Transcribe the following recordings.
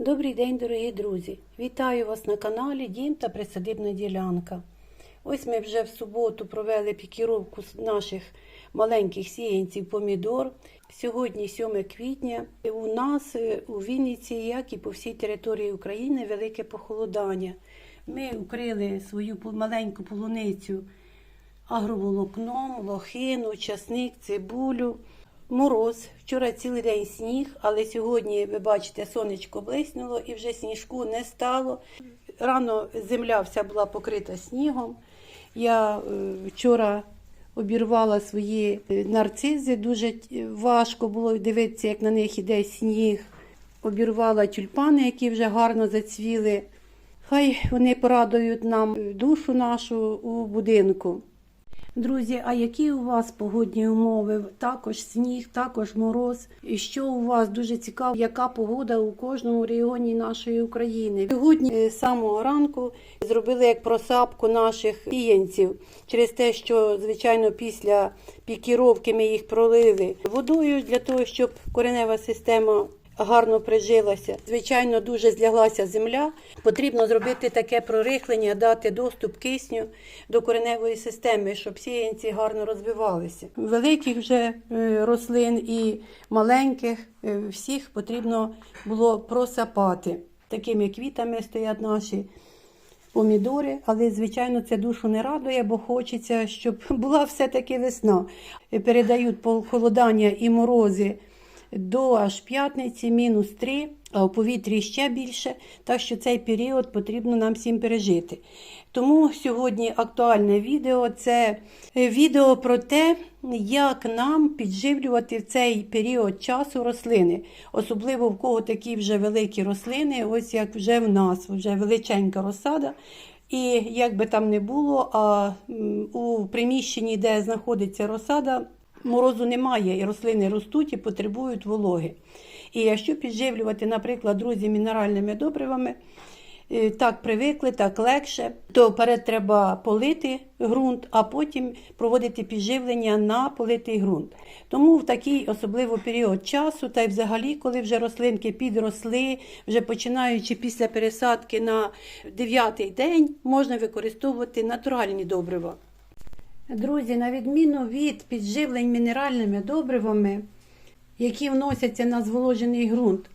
Добрий день, дорогі друзі! Вітаю вас на каналі Дім та Присадибна ділянка. Ось ми вже в суботу провели пікіровку наших маленьких сіянців помідор. Сьогодні 7 квітня. У нас е, у Вінниці, як і по всій території України, велике похолодання. Ми укрили свою маленьку полуницю агроволокном, лохину, часник, цибулю. Мороз. Вчора цілий день сніг, але сьогодні, ви бачите, сонечко блиснуло і вже сніжку не стало. Рано земля вся була покрита снігом. Я е, вчора обірвала свої е, нарцизи, дуже важко було дивитися, як на них іде сніг. Обірвала тюльпани, які вже гарно зацвіли. Хай вони порадують нам е, душу нашу у будинку. Друзі, а які у вас погодні умови? Також сніг, також мороз. І що у вас дуже цікаво, яка погода у кожному регіоні нашої України? Сьогодні е, з самого ранку зробили як просапку наших сіянців через те, що звичайно після пікіровки ми їх пролили водою для того, щоб коренева система гарно прижилася. Звичайно, дуже зляглася земля. Потрібно зробити таке прорихлення, дати доступ кисню до кореневої системи, щоб сіянці гарно розвивалися. Великих вже е, рослин і маленьких е, всіх потрібно було просапати. Такими квітами стоять наші помідори, але звичайно це душу не радує, бо хочеться, щоб була все-таки весна. Передають похолодання і морози до аж п'ятниці, мінус 3, а у повітрі ще більше. Так що цей період потрібно нам всім пережити. Тому сьогодні актуальне відео це відео про те, як нам підживлювати в цей період часу рослини, особливо в кого такі вже великі рослини, ось як вже в нас, вже величенька розсада. І як би там не було, а у приміщенні, де знаходиться розсада, морозу немає, і рослини ростуть і потребують вологи. І якщо підживлювати, наприклад, друзі, мінеральними добривами, е, так привикли, так легше, то вперед треба полити ґрунт, а потім проводити підживлення на политий ґрунт. Тому в такий особливо період часу, та й взагалі, коли вже рослинки підросли, вже починаючи після пересадки на 9 день, можна використовувати натуральні добрива. Друзі, на відміну від підживлень мінеральними добривами, які вносяться на зволожений ґрунт,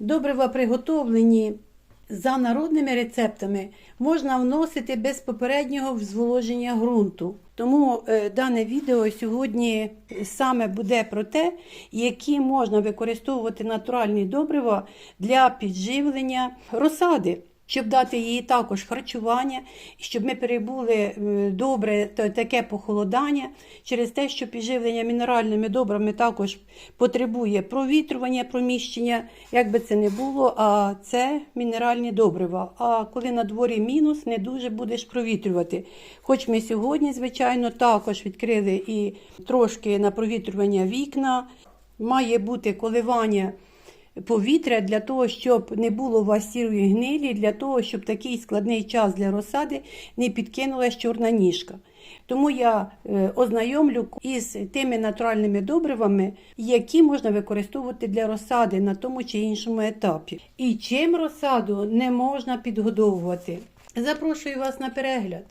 добрива приготовлені за народними рецептами, можна вносити без попереднього зволоження ґрунту. Тому е, дане відео сьогодні саме буде про те, які можна використовувати натуральні добрива для підживлення розсади щоб дати їй також харчування, щоб ми перебули е, добре таке похолодання, через те, що підживлення мінеральними добрами також потребує провітрювання, проміщення, як би це не було, а це мінеральні добрива. А коли на дворі мінус, не дуже будеш провітрювати. Хоч ми сьогодні, звичайно, також відкрили і трошки на провітрювання вікна, має бути коливання повітря для того, щоб не було у вас сірої гнилі, для того, щоб такий складний час для розсади не підкинулась чорна ніжка. Тому я е, ознайомлю із тими натуральними добривами, які можна використовувати для розсади на тому чи іншому етапі. І чим розсаду не можна підгодовувати. Запрошую вас на перегляд.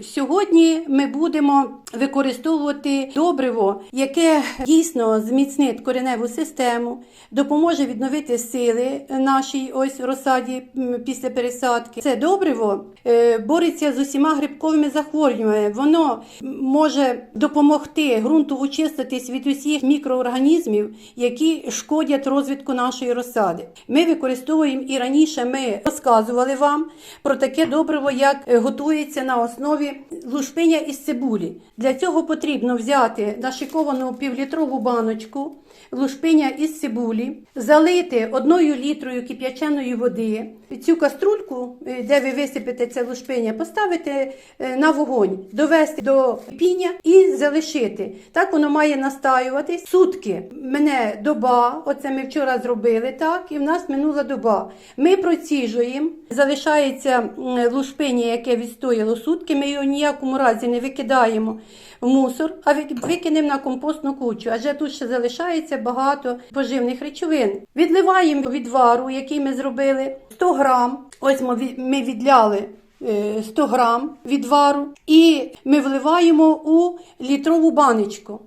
Сьогодні ми будемо використовувати добриво, яке дійсно зміцнить кореневу систему, допоможе відновити сили нашій ось розсаді після пересадки. Це добриво е, бореться з усіма грибковими захворюваннями. Воно може допомогти ґрунту очиститись від усіх мікроорганізмів, які шкодять розвитку нашої розсади. Ми використовуємо і раніше ми розказували вам про таке добриво, як готується на основі лушпиня із цибулі. Для цього потрібно взяти нашиковану півлітрову баночку лушпиня із цибулі, залити одною літрою кип'яченої води. Цю каструльку, е, де ви висипете це лушпиня, поставити е, на вогонь, довести до кипіння і залишити. Так воно має настаюватись сутки. Мене доба, оце ми вчора зробили так, і в нас минула доба. Ми проціжуємо, залишається лушпиня, яке відстояло сутки. Ми його ніякому разі не викидаємо мусор, а вик- викинемо на компостну кучу. Адже тут ще залишається багато поживних речовин. Відливаємо відвару, який ми зробили, 100 грам. Ось ми відляли е, 100 грам відвару, і ми вливаємо у літрову баночку.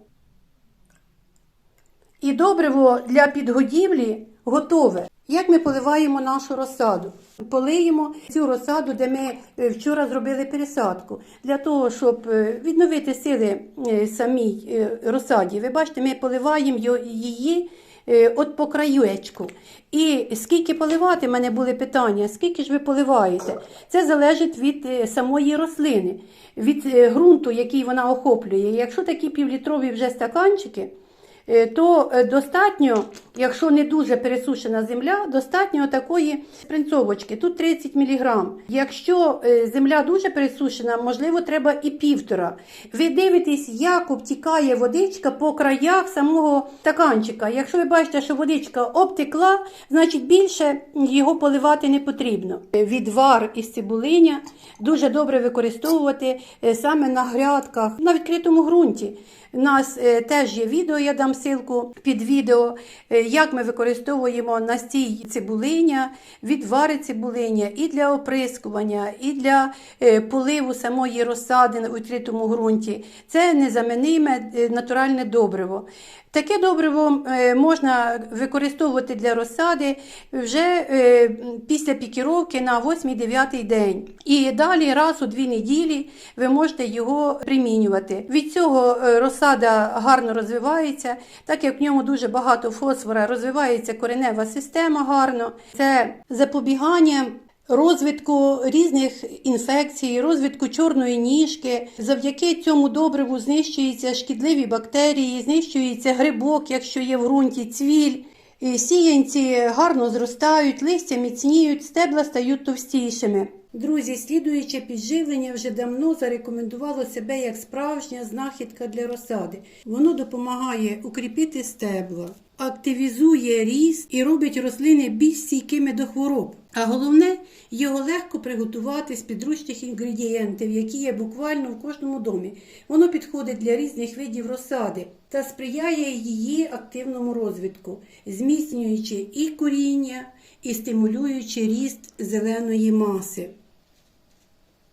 І добриво для підгодівлі готове. Як ми поливаємо нашу розсаду? Полиємо цю розсаду, де ми е, вчора зробили пересадку, для того, щоб е, відновити сили е, самій розсаді. Ви бачите, ми поливаємо її от по краєчку. І скільки поливати, в мене були питання, скільки ж ви поливаєте? Це залежить від самої рослини, від ґрунту, який вона охоплює. Якщо такі півлітрові вже стаканчики, то е, достатньо, якщо не дуже пересушена земля, достатньо такої спринцовочки. Тут 30 мг. Якщо е, земля дуже пересушена, можливо, треба і півтора. Ви дивитесь, як обтікає водичка по краях самого стаканчика. Якщо ви бачите, що водичка обтекла, значить більше його поливати не потрібно. Е, Відвар із цибулиня дуже добре використовувати е, саме на грядках, на відкритому ґрунті. У нас е, теж є відео, я дам ссылку під відео, е, як ми використовуємо настій цибулиня, відвари цибулиня і для оприскування, і для е, поливу самої розсади у відкритому ґрунті. Це незаміниме е, натуральне добриво. Таке добриво е, можна використовувати для розсади вже е, після пікіровки на 8-9 день. І далі раз у дві неділі ви можете його примінювати. Від цього е, розсада гарно розвивається, так як в ньому дуже багато фосфора, розвивається коренева система гарно. Це запобігання розвитку різних інфекцій, розвитку чорної ніжки. Завдяки цьому добриву знищуються шкідливі бактерії, знищується грибок, якщо є в ґрунті цвіль. Сіянці гарно зростають, листя міцніють, стебла стають товстішими. Друзі, слідуюче підживлення вже давно зарекомендувало себе як справжня знахідка для розсади. Воно допомагає укріпити стебла, активізує ріст і робить рослини більш стійкими до хвороб. А головне, його легко приготувати з підручних інгредієнтів, які є буквально в кожному домі. Воно підходить для різних видів розсади та сприяє її активному розвитку, зміцнюючи і коріння, і стимулюючи ріст зеленої маси.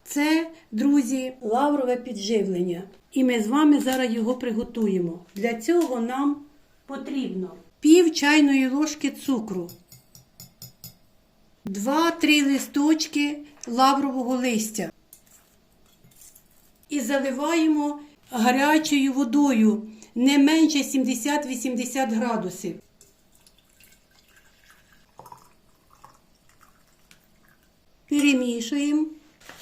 Це, друзі, лаврове підживлення. І ми з вами зараз його приготуємо. Для цього нам потрібно пів чайної ложки цукру, 2-3 листочки лаврового листя. І заливаємо гарячою водою не менше 70-80 градусів. Перемішуємо,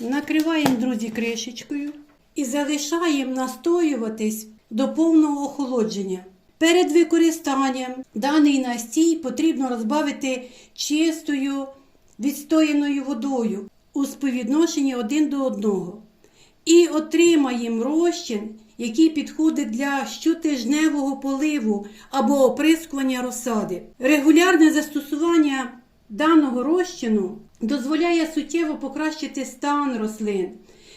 накриваємо, друзі, кришечкою і залишаємо настоюватись до повного охолодження. Перед використанням даний настій потрібно розбавити чистою відстояною водою у співвідношенні один до одного. І отримаємо розчин, який підходить для щотижневого поливу або оприскування розсади. Регулярне застосування даного розчину дозволяє суттєво покращити стан рослин.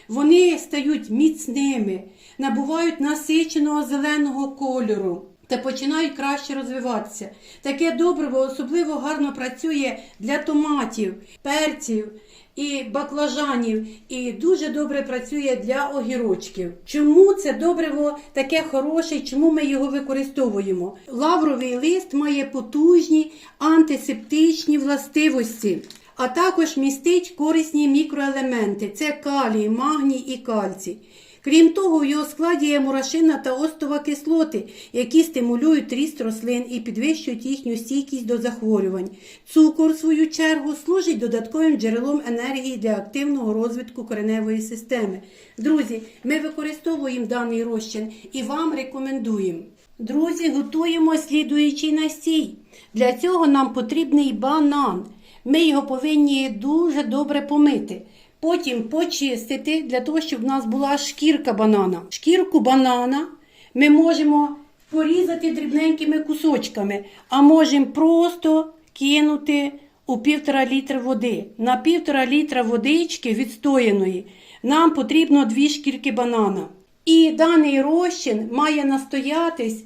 Вони стають міцними, набувають насиченого зеленого кольору та починають краще розвиватися. Таке добриво особливо гарно працює для томатів, перців і баклажанів, і дуже добре працює для огірочків. Чому це добриво таке хороше, чому ми його використовуємо? Лавровий лист має потужні антисептичні властивості. А також містить корисні мікроелементи: це калій, магній і кальцій. Крім того, в його складі є мурашина та остова кислоти, які стимулюють ріст рослин і підвищують їхню стійкість до захворювань. Цукор, в свою чергу, служить додатковим джерелом енергії для активного розвитку кореневої системи. Друзі, ми використовуємо даний розчин і вам рекомендуємо. Друзі, готуємо слідуючий настій. Для цього нам потрібний банан. Ми його повинні дуже добре помити. Потім почистити для того, щоб у нас була шкірка банана. Шкірку банана ми можемо порізати дрібненькими кусочками, а можемо просто кинути у півтора літра води. На півтора літра водички відстояної нам потрібно дві шкірки банана. І даний розчин має настоятись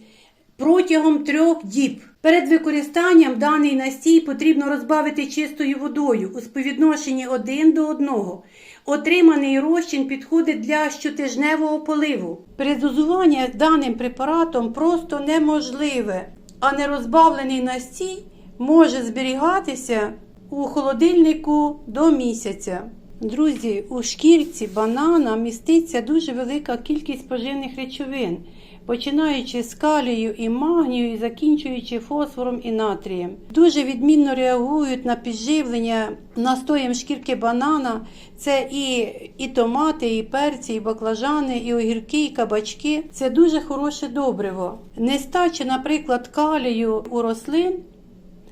протягом трьох діб. Перед використанням даний настій потрібно розбавити чистою водою у співвідношенні один до одного. Отриманий розчин підходить для щотижневого поливу. Передозування даним препаратом просто неможливе, а нерозбавлений настій може зберігатися у холодильнику до місяця. Друзі, у шкірці банана міститься дуже велика кількість поживних речовин, починаючи з калію і магнію і закінчуючи фосфором і натрієм. Дуже відмінно реагують на підживлення настоєм шкірки банана. Це і, і томати, і перці, і баклажани, і огірки, і кабачки. Це дуже хороше добриво. Нестача, наприклад, калію у рослин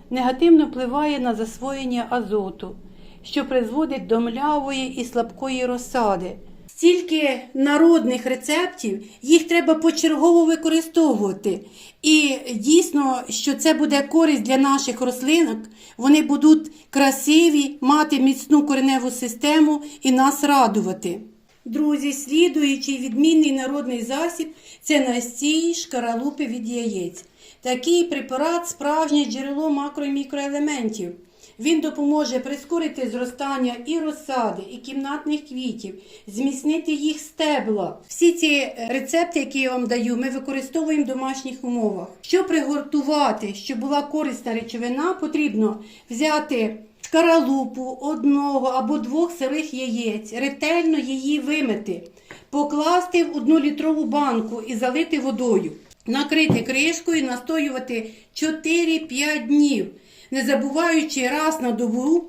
негативно впливає на засвоєння азоту, що призводить до млявої і слабкої розсади. Стільки народних рецептів, їх треба почергово використовувати. І дійсно, що це буде користь для наших рослинок, вони будуть красиві, мати міцну кореневу систему і нас радувати. Друзі, слідуючий відмінний народний засіб це настій шкаралупи від яєць. Такий препарат справжнє джерело макро і мікроелементів. Він допоможе прискорити зростання і розсади, і кімнатних квітів, зміцнити їх стебла. Всі ці е, рецепти, які я вам даю, ми використовуємо в домашніх умовах. Щоб приготувати, щоб була корисна речовина, потрібно взяти шкаралупу одного або двох сирих яєць, ретельно її вимити, покласти в однолітрову банку і залити водою, накрити кришкою, настоювати 4-5 днів, не забуваючи раз на добу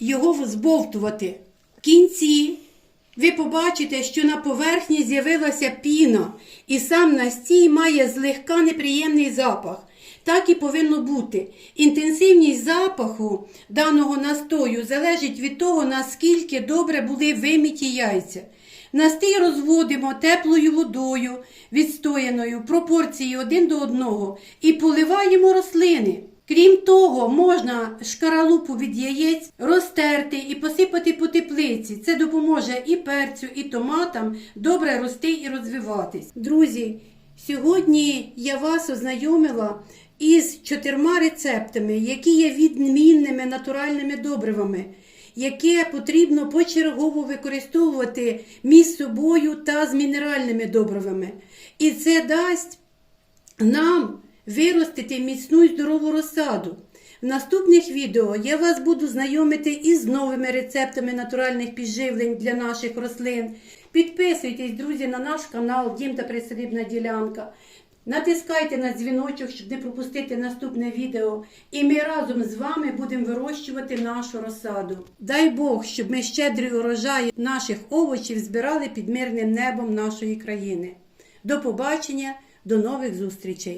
його збовтувати. В кінці ви побачите, що на поверхні з'явилася піна, і сам настій має злегка неприємний запах. Так і повинно бути. Інтенсивність запаху даного настою залежить від того, наскільки добре були виміті яйця. Настій розводимо теплою водою, відстояною, пропорції один до одного, і поливаємо рослини. Крім того, можна шкаралупу від яєць розтерти і посипати по теплиці. Це допоможе і перцю, і томатам добре рости і розвиватись. Друзі, сьогодні я вас ознайомила із чотирма рецептами, які є відмінними натуральними добривами, яке потрібно почергово використовувати між собою та з мінеральними добривами. І це дасть нам виростити міцну і здорову розсаду. В наступних відео я вас буду знайомити із новими рецептами натуральних підживлень для наших рослин. Підписуйтесь, друзі, на наш канал Дім та Присадибна ділянка. Натискайте на дзвіночок, щоб не пропустити наступне відео. І ми разом з вами будемо вирощувати нашу розсаду. Дай Бог, щоб ми щедрий урожай наших овочів збирали під мирним небом нашої країни. До побачення, до нових зустрічей!